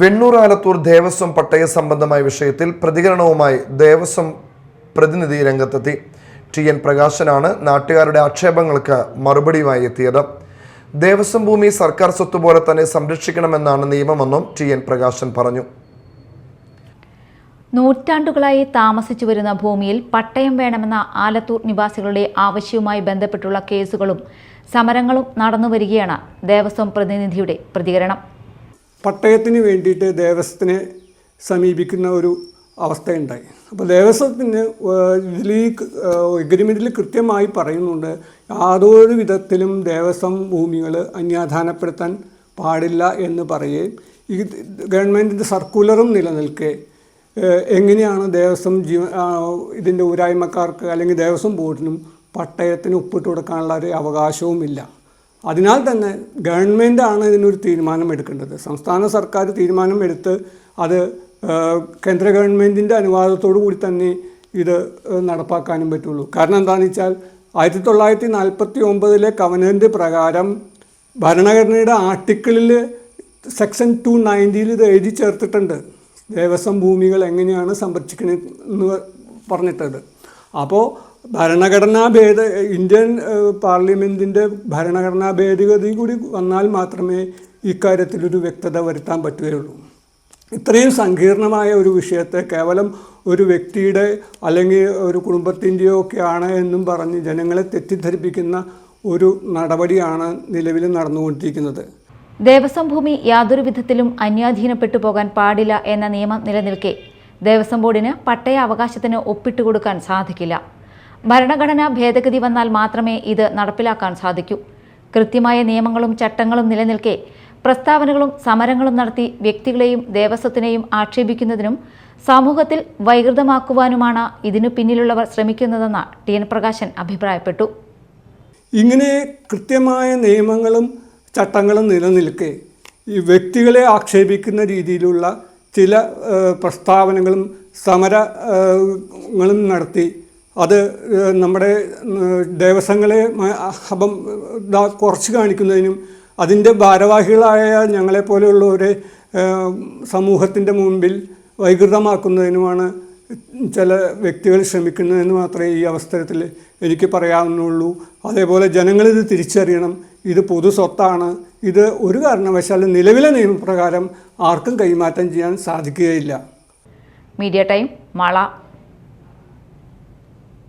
വെണ്ണൂർ ആലത്തൂർ ദേവസ്വം പട്ടയ സംബന്ധമായ വിഷയത്തിൽ പ്രതികരണവുമായി ദേവസ്വം പ്രതിനിധി രംഗത്തെത്തി. ടി എൻ പ്രകാശനാണ് നാട്ടുകാരുടെ ആക്ഷേപങ്ങൾക്ക് മറുപടിയുമായി എത്തിയത്. ദേവസ്വം ഭൂമി സർക്കാർ സ്വത്ത് പോലെ തന്നെ സംരക്ഷിക്കണമെന്നാണ് നിയമമെന്നും ടി എൻ പ്രകാശൻ പറഞ്ഞു. നൂറ്റാണ്ടുകളായി താമസിച്ചു വരുന്ന ഭൂമിയിൽ പട്ടയം വേണമെന്ന ആലത്തൂർ നിവാസികളുടെ ആവശ്യവുമായി ബന്ധപ്പെട്ടുള്ള കേസുകളും സമരങ്ങളും നടന്നു വരികയാണ് ദേവസ്വം പ്രതിനിധിയുടെ പ്രതികരണം. പട്ടയത്തിന് വേണ്ടിയിട്ട് ദേവസ്വത്തിനെ സമീപിക്കുന്ന ഒരു അവസ്ഥയുണ്ടായി. അപ്പോൾ ദേവസ്വത്തിന് ഇതിൽ ഈ എഗ്രിമെന്റിൽ കൃത്യമായി പറയുന്നുണ്ട് യാതൊരു വിധത്തിലും ദേവസ്വം ഭൂമികൾ അന്യാധാനപ്പെടുത്താൻ പാടില്ല എന്ന് പറയുകയും ഈ ഗവൺമെന്റിന്റെ സർക്കുലറും നിലനിൽക്കെ എങ്ങനെയാണ് ദേവസ്വം ജീവ ഇതിന്റെ ഊരായ്മക്കാർക്ക് അല്ലെങ്കിൽ ദേവസ്വം ബോർഡിനും പട്ടയത്തിന് ഒപ്പിട്ട് കൊടുക്കാനുള്ള ഒരു അവകാശവുമില്ല. അതിനാൽ തന്നെ ഗവൺമെന്റാണ് ഇതിനൊരു തീരുമാനം എടുക്കേണ്ടത്. സംസ്ഥാന സർക്കാർ തീരുമാനം എടുത്ത് അത് കേന്ദ്ര ഗവൺമെന്റിന്റെ അനുവാദത്തോടു കൂടി തന്നെ ഇത് നടപ്പാക്കാനും പറ്റുള്ളൂ. കാരണം എന്താണെന്ന് വെച്ചാൽ ആയിരത്തി തൊള്ളായിരത്തി നാൽപ്പത്തി ഒമ്പതിലെ കവനന്റ് പ്രകാരം ഭരണഘടനയുടെ ആർട്ടിക്കിളിൽ സെക്ഷൻ ടു നയന്റിയിൽ ഇത് എഴുതി ചേർത്തിട്ടുണ്ട്. ദേവസ്വം ഭൂമികൾ എങ്ങനെയാണ് സംരക്ഷിക്കണമെന്ന് പറഞ്ഞിട്ടത്. അപ്പോൾ ഭരണഘടനാ ഭേദ ഇന്ത്യൻ പാർലമെന്റിന്റെ ഭരണഘടനാ ഭേദഗതി കൂടി വന്നാൽ മാത്രമേ ഇക്കാര്യത്തിലൊരു വ്യക്തത വരുത്താൻ പറ്റുകയുള്ളൂ. ഇത്രയും സങ്കീർണമായ ഒരു വിഷയത്തെ കേവലം ഒരു വ്യക്തിയുടെ അല്ലെങ്കിൽ ഒരു കുടുംബത്തിന്റെയോ ഒക്കെ ആണ് എന്നും പറഞ്ഞ് ജനങ്ങളെ തെറ്റിദ്ധരിപ്പിക്കുന്ന ഒരു നടപടിയാണ് നിലവിൽ നടന്നുകൊണ്ടിരിക്കുന്നത്. ദേവസ്വം ഭൂമി യാതൊരു വിധത്തിലും അന്യാധീനപ്പെട്ടു പോകാൻ പാടില്ല എന്ന നിയമം നിലനിൽക്കെ. ദേവസ്വം ബോർഡിന് പട്ടയ അവകാശത്തിന് ഒപ്പിട്ടുകൊടുക്കാൻ സാധിക്കില്ല. ഭരണഘടനാ ഭേദഗതി വന്നാൽ മാത്രമേ ഇത് നടപ്പിലാക്കാൻ സാധിക്കൂ. കൃത്യമായ നിയമങ്ങളും ചട്ടങ്ങളും നിലനിൽക്കെ പ്രസ്താവനകളും സമരങ്ങളും നടത്തി വ്യക്തികളെയും ദേവസ്വത്തിനെയും ആക്ഷേപിക്കുന്നതിനും സമൂഹത്തിൽ വൈകൃതമാക്കുവാനുമാണ് ഇതിനു പിന്നിലുള്ളവർ ശ്രമിക്കുന്നതെന്ന് ടി എൻ പ്രകാശൻ അഭിപ്രായപ്പെട്ടു. ഇങ്ങനെ കൃത്യമായ നിയമങ്ങളും ചട്ടങ്ങളും നിലനിൽക്കെ ഈ വ്യക്തികളെ ആക്ഷേപിക്കുന്ന രീതിയിലുള്ള ചില പ്രസ്താവനകളും സമരങ്ങളും നടത്തി അത് നമ്മുടെ ദേവസ്വങ്ങളെ അപം കുറച്ച് കാണിക്കുന്നതിനും അതിന്റെ ഭാരവാഹികളായ ഞങ്ങളെപ്പോലെയുള്ളവരെ സമൂഹത്തിന്റെ മുമ്പിൽ വൈകൃതമാക്കുന്നതിനുമാണ് ചില വ്യക്തികൾ ശ്രമിക്കുന്നതെന്ന് മാത്രമേ ഈ അവസരത്തിൽ എനിക്ക് പറയാവുന്നുള്ളൂ. അതേപോലെ ജനങ്ങളിത് തിരിച്ചറിയണം. ഇത് പൊതു സ്വത്താണ്. ഇത് ഒരു കാരണവശാലും നിലവിലെ നിയമപ്രകാരം ആർക്കും കൈമാറ്റം ചെയ്യാൻ സാധിക്കുകയില്ല. Media time Mala.